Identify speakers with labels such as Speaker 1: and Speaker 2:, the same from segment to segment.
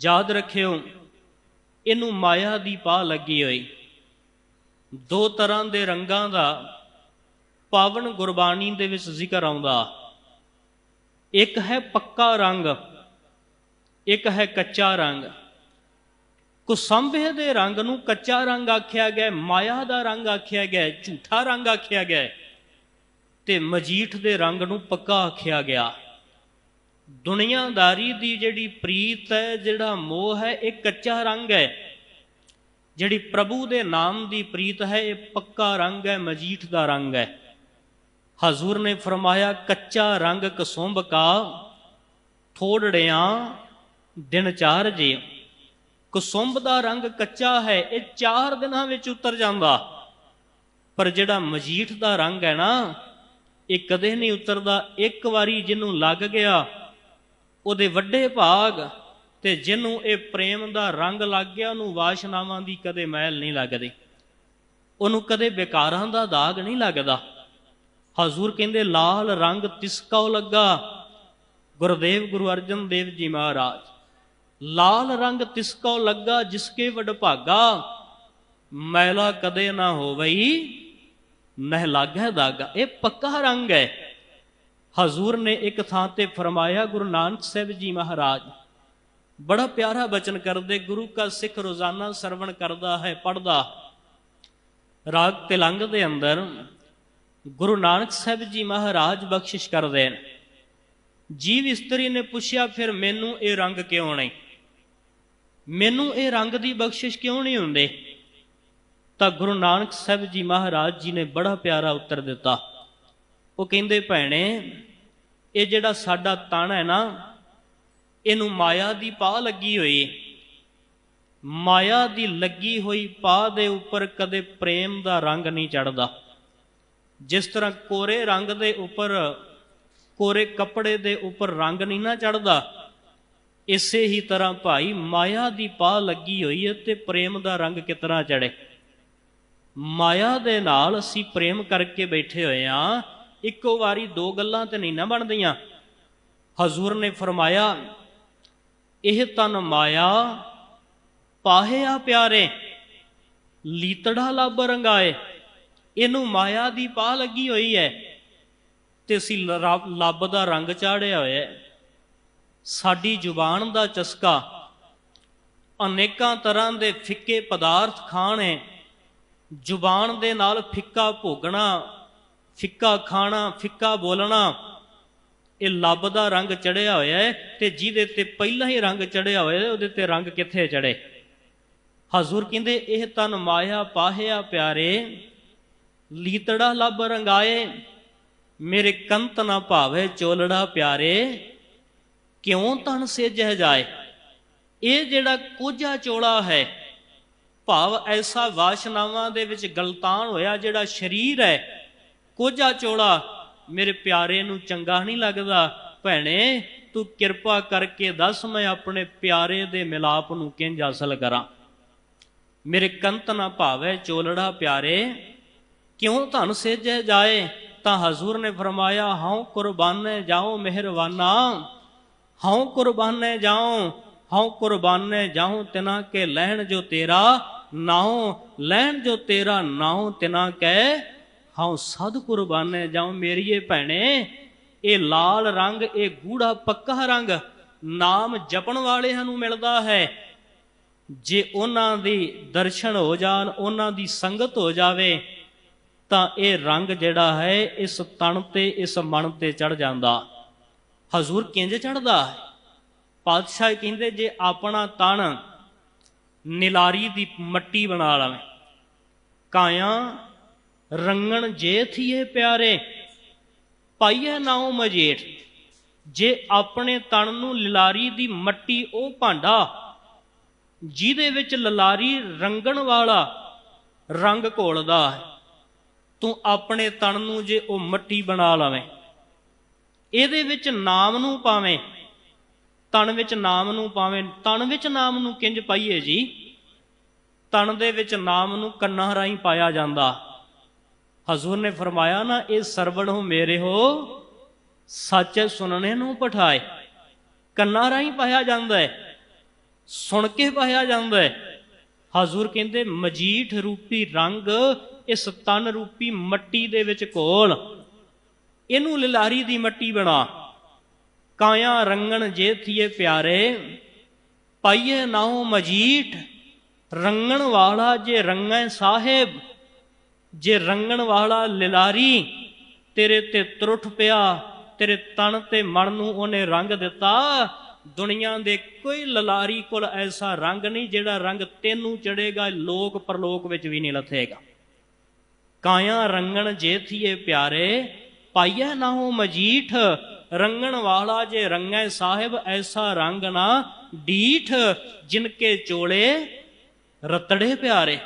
Speaker 1: ਯਾਦ ਰੱਖਿਓ, ਇਹਨੂੰ ਮਾਇਆ ਦੀ ਪਾ ਲੱਗੀ ਹੋਈ। ਦੋ ਤਰ੍ਹਾਂ ਦੇ ਰੰਗਾਂ ਦਾ ਪਾਵਨ ਗੁਰਬਾਣੀ ਦੇ ਵਿੱਚ ਜ਼ਿਕਰ ਆਉਂਦਾ। ਇੱਕ ਹੈ ਪੱਕਾ ਰੰਗ, ਇੱਕ ਹੈ ਕੱਚਾ ਰੰਗ। ਕੁਸੰਭੇ ਦੇ ਰੰਗ ਨੂੰ ਕੱਚਾ ਰੰਗ ਆਖਿਆ ਗਿਆ, ਮਾਇਆ ਦਾ ਰੰਗ ਆਖਿਆ ਗਿਆ, ਝੂਠਾ ਰੰਗ ਆਖਿਆ ਗਿਆ, ਤੇ ਮਜੀਠ ਦੇ ਰੰਗ ਨੂੰ ਪੱਕਾ ਆਖਿਆ ਗਿਆ। ਦੁਨੀਆਦਾਰੀ ਦੀ ਜਿਹੜੀ ਪ੍ਰੀਤ ਹੈ, ਜਿਹੜਾ ਮੋਹ ਹੈ, ਇਹ ਕੱਚਾ ਰੰਗ ਹੈ। ਜਿਹੜੀ ਪ੍ਰਭੂ ਦੇ ਨਾਮ ਦੀ ਪ੍ਰੀਤ ਹੈ, ਇਹ ਪੱਕਾ ਰੰਗ ਹੈ, ਮਜੀਠ ਦਾ ਰੰਗ ਹੈ। ਹਜ਼ੂਰ ਨੇ ਫਰਮਾਇਆ, ਕੱਚਾ ਰੰਗ ਕਸੁੰਭ ਕਾ, ਥੋੜੜਿਆਂ ਦਿਨ ਚਾਰ ਜੇ ਕੁਸੁੰਭ ਦਾ ਰੰਗ ਕੱਚਾ ਹੈ, ਇਹ ਚਾਰ ਦਿਨਾਂ ਵਿੱਚ ਉਤਰ ਜਾਂਦਾ। ਪਰ ਜਿਹੜਾ ਮਜੀਠ ਦਾ ਰੰਗ ਹੈ ਨਾ, ਇਹ ਕਦੇ ਨਹੀਂ ਉਤਰਦਾ। ਇੱਕ ਵਾਰੀ ਜਿਹਨੂੰ ਲੱਗ ਗਿਆ ਉਹਦੇ ਵੱਡੇ ਭਾਗ ਤੇ ਜਿਹਨੂੰ ਇਹ ਪ੍ਰੇਮ ਦਾ ਰੰਗ ਲੱਗ ਗਿਆ, ਉਹਨੂੰ ਵਾਸ਼ਨਾਵਾਂ ਦੀ ਕਦੇ ਮੈਲ ਨਹੀਂ ਲੱਗਦੀ। ਉਹਨੂੰ ਕਦੇ ਬੇਕਾਰਾਂ ਦਾ ਦਾਗ ਨਹੀਂ ਲੱਗਦਾ। ਹਜ਼ੂਰ ਕਹਿੰਦੇ, ਲਾਲ ਰੰਗ ਤਿਸਕੋ ਲੱਗਾ। ਗੁਰਦੇਵ ਗੁਰੂ ਅਰਜਨ ਦੇਵ ਜੀ ਮਹਾਰਾਜ, ਲਾਲ ਰੰਗ ਤਿਸਕੋ ਲੱਗਾ, ਜਿਸਕੇ ਵਡਭਾਗਾ ਮੈਲਾ ਕਦੇ ਨਾ ਹੋਵਈ, ਨਹਿ ਲਾਗੈ ਦਾਗਾ। ਇਹ ਪੱਕਾ ਰੰਗ ਹੈ। ਹਜ਼ੂਰ ਨੇ ਇੱਕ ਥਾਂ ਤੇ ਫਰਮਾਇਆ, ਗੁਰੂ ਨਾਨਕ ਸਾਹਿਬ ਜੀ ਮਹਾਰਾਜ, ਬੜਾ ਪਿਆਰਾ ਬਚਨ ਕਰਦੇ, ਗੁਰੂ ਕਾ ਸਿੱਖ ਰੋਜ਼ਾਨਾ ਸਰਵਣ ਕਰਦਾ ਹੈ ਪੜਦਾ ਰਾਗ ਤਿਲੰਗ ਦੇ ਅੰਦਰ ਗੁਰੂ ਨਾਨਕ ਸਾਹਿਬ ਜੀ ਮਹਾਰਾਜ ਬਖਸ਼ਿਸ਼ ਕਰਦੇ ਨੇ। ਜੀਵ ਇਸਤਰੀ ਨੇ ਪੁੱਛਿਆ, ਫਿਰ ਮੈਨੂੰ ਇਹ ਰੰਗ ਕਿਉਂ ਨਹੀਂ? ਮੈਨੂੰ ਇਹ ਰੰਗ ਦੀ ਬਖਸ਼ਿਸ਼ ਕਿਉਂ ਨਹੀਂ ਹੁੰਦੇ? ਤਾਂ ਗੁਰੂ ਨਾਨਕ ਸਾਹਿਬ ਜੀ ਮਹਾਰਾਜ ਜੀ ਨੇ ਬੜਾ ਪਿਆਰਾ ਉੱਤਰ ਦਿੱਤਾ। ਉਹ ਕਹਿੰਦੇ ਭੈਣੇ, ਇਹ ਜਿਹੜਾ ਸਾਡਾ ਤਣ ਹੈ ਨਾ, ਇਹਨੂੰ ਮਾਇਆ ਦੀ ਪਾ ਲੱਗੀ ਹੋਈ ਮਾਇਆ ਦੀ ਲੱਗੀ ਹੋਈ ਪਾਹ ਦੇ ਉੱਪਰ ਕਦੇ ਪ੍ਰੇਮ ਦਾ ਰੰਗ ਨਹੀਂ ਚੜਦਾ। ਜਿਸ ਤਰ੍ਹਾਂ ਕੋਰੇ ਰੰਗ ਦੇ ਉੱਪਰ, ਕੋਰੇ ਕੱਪੜੇ ਦੇ ਉੱਪਰ ਰੰਗ ਨਹੀਂ ਨਾ ਚੜਦਾ, ਇਸੇ ਹੀ ਤਰ੍ਹਾਂ ਭਾਈ ਮਾਇਆ ਦੀ ਪਾਹ ਲੱਗੀ ਹੋਈ ਹੈ ਤੇ ਪ੍ਰੇਮ ਦਾ ਰੰਗ ਕਿਤਨਾ ਚੜੇ। ਮਾਇਆ ਦੇ ਨਾਲ ਅਸੀਂ ਪ੍ਰੇਮ ਕਰਕੇ ਬੈਠੇ ਹੋਏ ਆ। ਇੱਕੋ ਵਾਰੀ ਦੋ ਗੱਲਾਂ ਤੇ ਨਹੀਂ ਨਾ ਬਣਦੀਆਂ। ਹਜ਼ੂਰ ਨੇ ਫਰਮਾਇਆ, ਇਹ ਤਨ ਮਾਇਆ, ਪਾਹਿਆ ਪਿਆਰੇ, ਲੀਤੜਾ ਲੱਭ ਰੰਗਾਏ, ਇਹਨੂੰ ਮਾਇਆ ਦੀ ਪਾ ਲੱਗੀ ਹੋਈ ਹੈ ਤੇ ਅਸੀਂ ਲੱਭ ਦਾ ਰੰਗ ਚਾੜਿਆ ਹੋਇਆ ਹੈ ਸਾਡੀ ਜ਼ੁਬਾਨ ਦਾ ਚਸਕਾ, ਅਨੇਕਾਂ ਤਰ੍ਹਾਂ ਦੇ ਫਿੱਕੇ ਪਦਾਰਥ ਖਾਣੇ ਜ਼ੁਬਾਨ ਦੇ ਨਾਲ ਫਿੱਕਾ ਭੋਗਣਾ ਫਿੱਕਾ ਖਾਣਾ, ਫਿੱਕਾ ਬੋਲਣਾ, ਇਹ ਲੱਭ ਦਾ ਰੰਗ ਚੜਿਆ ਹੋਇਆ ਹੈ ਤੇ ਜਿਹਦੇ ਤੇ ਪਹਿਲਾਂ ਹੀ ਰੰਗ ਚੜਿਆ ਹੋਇਆ ਉਹਦੇ ਤੇ ਰੰਗ ਕਿੱਥੇ ਚੜੇ? ਹਜ਼ੂਰ ਕਹਿੰਦੇ, ਇਹ ਤਨ ਮਾਇਆ ਪਾਹਿਆ ਪਿਆਰੇ, ਲੀਤੜਾ ਲੱਭ ਰੰਗਾਏ ਮੇਰੇ ਕੰਤ ਨਾ ਭਾਵੇ ਚੋਲੜਾ ਪਿਆਰੇ, ਕਿਉਂ ਤਨ ਸੇਜਹਿ ਜਾਏ? ਇਹ ਜਿਹੜਾ ਕੋਝਾ ਚੋਲਾ ਹੈ, ਭਾਵ ਐਸਾ ਵਾਸ਼ਨਾਵਾਂ ਦੇ ਵਿੱਚ ਗਲਤਾਨ ਹੋਇਆ ਜਿਹੜਾ ਸਰੀਰ ਹੈ ਕੋਝਾ ਚੋਲਾ, ਮੇਰੇ ਪਿਆਰੇ ਨੂੰ ਚੰਗਾ ਨਹੀਂ ਲੱਗਦਾ। ਭੈਣੇ, ਤੂੰ ਕਿਰਪਾ ਕਰਕੇ ਦੱਸ, ਮੈਂ ਆਪਣੇ ਪਿਆਰੇ ਦੇ ਮਿਲਾਪ ਨੂੰ ਕਿੰਜ ਹਾਸਲ ਕਰਾਂ? ਮੇਰੇ ਕੰਤ ਨਾ ਭਾਵੇ ਚੋਲੜਾ ਪਿਆਰੇ, ਕਿਉਂ ਧਨ ਸੇਜੈ ਜਾਏ? ਤਾਂ ਹਜ਼ੂਰ ਨੇ ਫਰਮਾਇਆ, ਹਉ ਕੁਰਬਾਨੇ ਜਾਓ ਮਿਹਰਬਾਨਾ। ਹਉ ਕੁਰਬਾਨੇ ਜਾਓ ਹਉ ਕੁਰਬਾਨੇ ਜਾਉ ਤਿਨਾ ਕੇ ਲੈਣ ਜੋ ਤੇਰਾ ਨਾਉ ਲੈਣ ਜੋ ਤੇਰਾ ਨਾਉ ਤਿਨਾ ਕੈ ਹਉ ਸਦ ਕੁਰਬਾਨੇ ਜਾਉ ਮੇਰੀਏ ਭੈਣੇ। ਇਹ ਲਾਲ ਰੰਗ, ਇਹ ਗੂੜਾ ਪੱਕਾ ਰੰਗ ਨਾਮ ਜਪਣ ਵਾਲਿਆਂ ਨੂੰ ਮਿਲਦਾ ਹੈ। ਜੇ ਉਹਨਾਂ ਦੀ ਦਰਸ਼ਨ ਹੋ ਜਾਣ, ਉਹਨਾਂ ਦੀ ਸੰਗਤ ਹੋ ਜਾਵੇ, ਤਾਂ ਇਹ ਰੰਗ ਜਿਹੜਾ ਹੈ, ਇਸ ਤਣ ਤੇ, ਇਸ ਮਨ ਤੇ ਚੜ ਜਾਂਦਾ। ਹਜ਼ੂਰ ਕਿੰਜ ਚੜਦਾ ਹੈ? ਪਾਤਸ਼ਾਹ ਕਹਿੰਦੇ, ਜੇ ਆਪਣਾ ਤਣ ਨਿਲਾਰੀ ਦੀ ਮੱਟੀ ਬਣਾ ਲਵੇਂ, ਕਾਇਆ ਰੰਗਣ ਜੇ ਥੀਏ ਪਿਆਰੇ ਪਾਈਏ ਨਾਉ ਮਜੇਠ। ਜੇ ਆਪਣੇ ਤਣ ਨੂੰ ਲਿਲਾਰੀ ਦੀ ਮੱਟੀ ਉਹ ਭਾਂਡਾ, ਜਿਹਦੇ ਵਿੱਚ ਲਲਾਰੀ ਰੰਗਣ ਵਾਲਾ ਰੰਗ ਘੋਲਦਾ ਹੈ, ਤੂੰ ਆਪਣੇ ਤਣ ਨੂੰ ਜੇ ਉਹ ਮੱਟੀ ਬਣਾ ਲਵੇਂ, ਇਹਦੇ ਵਿੱਚ ਨਾਮ ਨੂੰ ਪਾਵੇਂ ਤਣ ਵਿੱਚ ਨਾਮ ਨੂੰ ਪਾਵੇਂ। ਤਣ ਵਿੱਚ ਨਾਮ ਨੂੰ ਕਿੰਜ ਪਾਈਏ ਜੀ? ਤਣ ਦੇ ਵਿੱਚ ਨਾਮ ਨੂੰ ਕੰਨਾਂ ਰਾਹੀਂ ਪਾਇਆ ਜਾਂਦਾ। ਹਜ਼ੂਰ ਨੇ ਫਰਮਾਇਆ, ਨਾ, ਇਹ ਸਰਵਣ ਹੋ ਮੇਰੇ ਹੋ, ਸੱਚ ਸੁਣਨੇ ਨੂੰ ਪਠਾਏ। ਕੰਨਾਂ ਰਾਹੀਂ ਪਾਇਆ ਜਾਂਦਾ ਹੈ, ਸੁਣ ਕੇ ਪਾਇਆ ਜਾਂਦਾ ਹੈ। ਹਜ਼ੂਰ ਕਹਿੰਦੇ, ਮਜੀਠ ਰੂਪੀ ਰੰਗ ਇਸ ਤਨ ਰੂਪੀ ਮੱਟੀ ਦੇ ਵਿੱਚ ਕੋਲ। ਇਹਨੂੰ ਲਿਲਾਰੀ ਦੀ ਮੱਟੀ ਬਣਾ। ਕਾਇਆ ਰੰਗਣ ਜੇ ਥੀਏ ਪਿਆਰੇ, ਪਾਈਏ ਨਾਉ ਮਜੀਠ। ਰੰਗਣ ਵਾਲਾ ਜੇ ਰੰਗੈ ਸਾਹਿਬ ਜੇ ਰੰਗਣ ਵਾਲਾ ਲਿਲਾਰੀ ਤੇਰੇ ਤੇ ਤਰੁੱਠ ਪਿਆ, ਤੇਰੇ ਤਨ ਤੇ ਮਨ ਨੂੰ ਉਹਨੇ ਰੰਗ ਦਿੱਤਾ, ਦੁਨੀਆ ਦੇ ਕੋਈ ਲਲਾਰੀ ਕੋਲ ਐਸਾ ਰੰਗ ਨਹੀਂ ਜਿਹੜਾ ਰੰਗ ਤੈਨੂੰ ਚੜੇਗਾ ਲੋਕ ਪਰਲੋਕ ਵਿੱਚ ਵੀ ਨਹੀਂ ਲੱਥੇਗਾ। ਕਾਇਆ ਰੰਗਣ ਜੇ ਥੀਏ ਪਿਆਰੇ, ਪਾਈਐ ਨਾ ਹੋ ਮਜੀਠ, ਰੰਗਣ ਵਾਲਾ ਜੇ ਰੰਗੈ ਸਾਹਿਬ, ਐਸਾ ਰੰਗ ਨਾ ਡੀਠ, ਜਿਨਕੇ ਚੋਲੇ ਰਤੜੇ ਪਿਆਰੇ।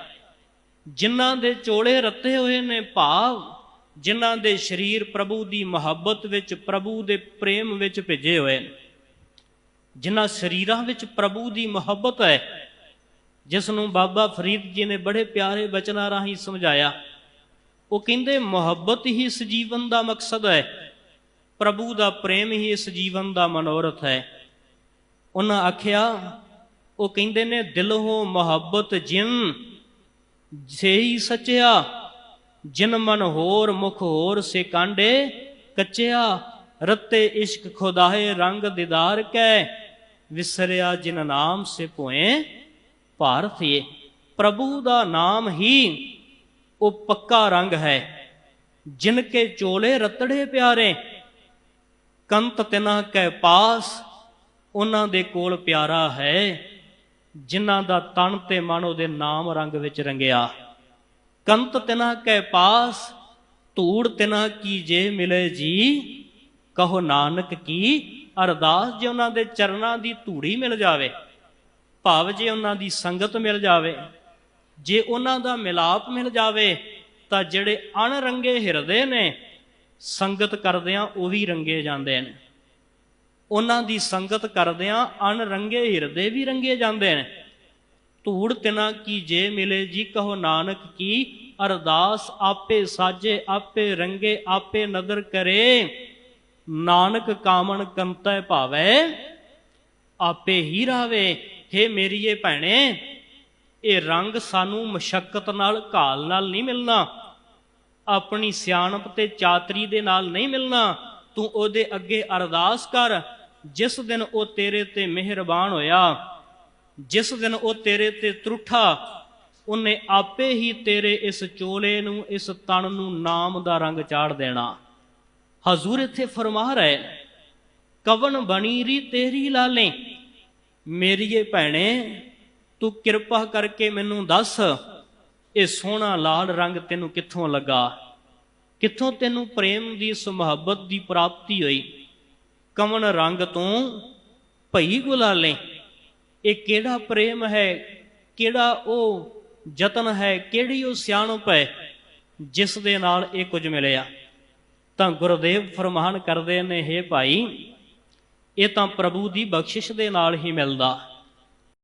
Speaker 1: ਜਿਨ੍ਹਾਂ ਦੇ ਚੋਲੇ ਰੱਤੇ ਹੋਏ ਨੇ ਭਾਵ, ਜਿਨ੍ਹਾਂ ਦੇ ਸਰੀਰ ਪ੍ਰਭੂ ਦੀ ਮੁਹੱਬਤ ਵਿੱਚ, ਪ੍ਰਭੂ ਦੇ ਪ੍ਰੇਮ ਵਿੱਚ ਭਿੱਜੇ ਹੋਏ ਨੇ। ਜਿਨ੍ਹਾਂ ਸਰੀਰਾਂ ਵਿੱਚ ਪ੍ਰਭੂ ਦੀ ਮੁਹੱਬਤ ਹੈ ਜਿਸ ਨੂੰ ਬਾਬਾ ਫਰੀਦ ਜੀ ਨੇ ਬੜੇ ਪਿਆਰੇ ਬਚਨਾਂ ਰਾਹੀਂ ਸਮਝਾਇਆ, ਉਹ ਕਹਿੰਦੇ, ਮੁਹੱਬਤ ਹੀ ਇਸ ਜੀਵਨ ਦਾ ਮਕਸਦ ਹੈ, ਪ੍ਰਭੂ ਦਾ ਪ੍ਰੇਮ ਹੀ ਇਸ ਜੀਵਨ ਦਾ ਮਨੋਰਥ ਹੈ। ਉਹਨਾਂ ਆਖਿਆ, ਉਹ ਕਹਿੰਦੇ ਨੇ, ਦਿਲ ਹੋ ਮੁਹੱਬਤ ਜਿਨ ਸੇਈ ਸੱਚਿਆ, ਜਿਨ ਮਨ ਹੋਰ ਮੁਖ ਹੋਰ ਸੇ ਕਾਂਡੇ ਕੱਚਿਆ, ਰੱਤੇ ਇਸ਼ਕ ਖੁਦਾਏ ਰੰਗ ਦਿਦਾਰ ਕੈ, ਵਿਸਰਿਆ ਜਿਨ ਨਾਮ ਸੇ ਭੋਏ ਭਾਰਤੀਏ, ਪ੍ਰਭੂ ਦਾ ਨਾਮ ਹੀ ਉਹ ਪੱਕਾ ਰੰਗ ਹੈ, ਜਿਨ ਕੇ ਚੋਲੇ ਰਤੜੇ ਪਿਆਰੇ, ਕੰਤ ਤਿਨਾ ਕੈ ਪਾਸ, ਉਹਨਾਂ ਦੇ ਕੋਲ ਪਿਆਰਾ ਹੈ। ਜਿਨ੍ਹਾਂ ਦਾ ਤਨ ਤੇ ਮਨ ਉਹਦੇ ਨਾਮ ਰੰਗ ਵਿੱਚ ਰੰਗਿਆ। ਕੰਤ ਤਿਨਾ ਕੈ ਪਾਸ, ਧੂੜ ਤਿਨਾ ਕੀ ਜੇ ਮਿਲੇ ਜੀ। ਕਹੋ ਨਾਨਕ ਕੀ, ਅਰਦਾਸ ਜੇ ਉਹਨਾਂ ਦੇ ਚਰਨਾਂ ਦੀ ਧੂੜੀ ਮਿਲ ਜਾਵੇ, ਭਾਵ ਜੇ ਉਹਨਾਂ ਦੀ ਸੰਗਤ ਮਿਲ ਜਾਵੇ। ਜੇ ਉਹਨਾਂ ਦਾ ਮਿਲਾਪ ਮਿਲ ਜਾਵੇ, ਤਾਂ ਜਿਹੜੇ ਅਣਰੰਗੇ ਹਿਰਦੇ ਨੇ, ਸੰਗਤ ਕਰਦਿਆਂ ਉਹ ਵੀ ਰੰਗੇ ਜਾਂਦੇ ਨੇ। ਉਹਨਾਂ ਦੀ ਸੰਗਤ ਕਰਦਿਆਂ ਅਣਰੰਗੇ ਹਿਰਦੇ ਵੀ ਰੰਗੇ ਜਾਂਦੇ ਨੇ। ਧੂੜ ਤਿਨਾ ਕੀ ਜੇ ਮਿਲੇ ਜੀ ਕਹੋ ਨਾਨਕ ਕੀ, ਅਰਦਾਸ ਆਪੇ ਸਾਜੇ, ਆਪੇ ਰੰਗੇ, ਆਪੇ ਨਦਰ ਕਰੇ। ਨਾਨਕ ਕਾਮਣ ਕੰਤੈ ਭਾਵੈ, ਆਪੇ ਹੀ ਰਾਵੇ। ਹੇ ਮੇਰੀਏ ਭੈਣੇ, ਇਹ ਰੰਗ ਸਾਨੂੰ ਮਸ਼ਕਤ ਨਾਲ ਘਾਲ ਨਾਲ ਨਹੀਂ ਮਿਲਣਾ। ਆਪਣੀ ਸਿਆਣਪ ਤੇ ਚਾਤਰੀ ਦੇ ਨਾਲ ਨਹੀਂ ਮਿਲਣਾ। ਤੂੰ ਉਹਦੇ ਅੱਗੇ ਅਰਦਾਸ ਕਰ ਜਿਸ ਦਿਨ ਉਹ ਤੇਰੇ ਤੇ ਮਿਹਰਬਾਨ ਹੋਇਆ, ਜਿਸ ਦਿਨ ਉਹ ਤੇਰੇ ਤੇ ਤਰੁੱਠਾ, ਉਹਨੇ ਆਪੇ ਹੀ ਤੇਰੇ ਇਸ ਚੋਲੇ ਨੂੰ, ਇਸ ਤਣ ਨੂੰ ਨਾਮ ਦਾ ਰੰਗ ਚਾੜ ਦੇਣਾ। ਹਜ਼ੂਰ ਇੱਥੇ ਫਰਮਾ ਰਹੇ ਕਵਨ ਬਣੀ ਰੀ ਤੇਰੀ ਲਾਲੇ? ਮੇਰੀਏ ਭੈਣੇ, ਤੂੰ ਕਿਰਪਾ ਕਰਕੇ ਮੈਨੂੰ ਦੱਸ, ਇਹ ਸੋਹਣਾ ਲਾਲ ਰੰਗ ਤੈਨੂੰ ਕਿੱਥੋਂ ਲੱਗਾ? ਕਿੱਥੋਂ ਤੈਨੂੰ ਪ੍ਰੇਮ ਦੀ, ਇਸ ਦੀ ਪ੍ਰਾਪਤੀ ਹੋਈ? ਕਮਨ ਰੰਗ ਤੋਂ ਭਈ ਗੁਲਾਲੇ। ਇਹ ਕਿਹੜਾ ਪ੍ਰੇਮ ਹੈ? ਕਿਹੜਾ ਉਹ ਯਤਨ ਹੈ? ਕਿਹੜੀ ਉਹ ਸਿਆਣਪ ਹੈ? ਜਿਸ ਦੇ ਨਾਲ ਇਹ ਕੁਝ ਮਿਲਿਆ। ਤਾਂ ਗੁਰਦੇਵ ਫਰਮਾਨ ਕਰਦੇ ਨੇ हे ਭਾਈ, ਇਹ ਤਾਂ ਪ੍ਰਭੂ ਦੀ ਬਖਸ਼ਿਸ਼ ਦੇ ਨਾਲ ਹੀ ਮਿਲਦਾ।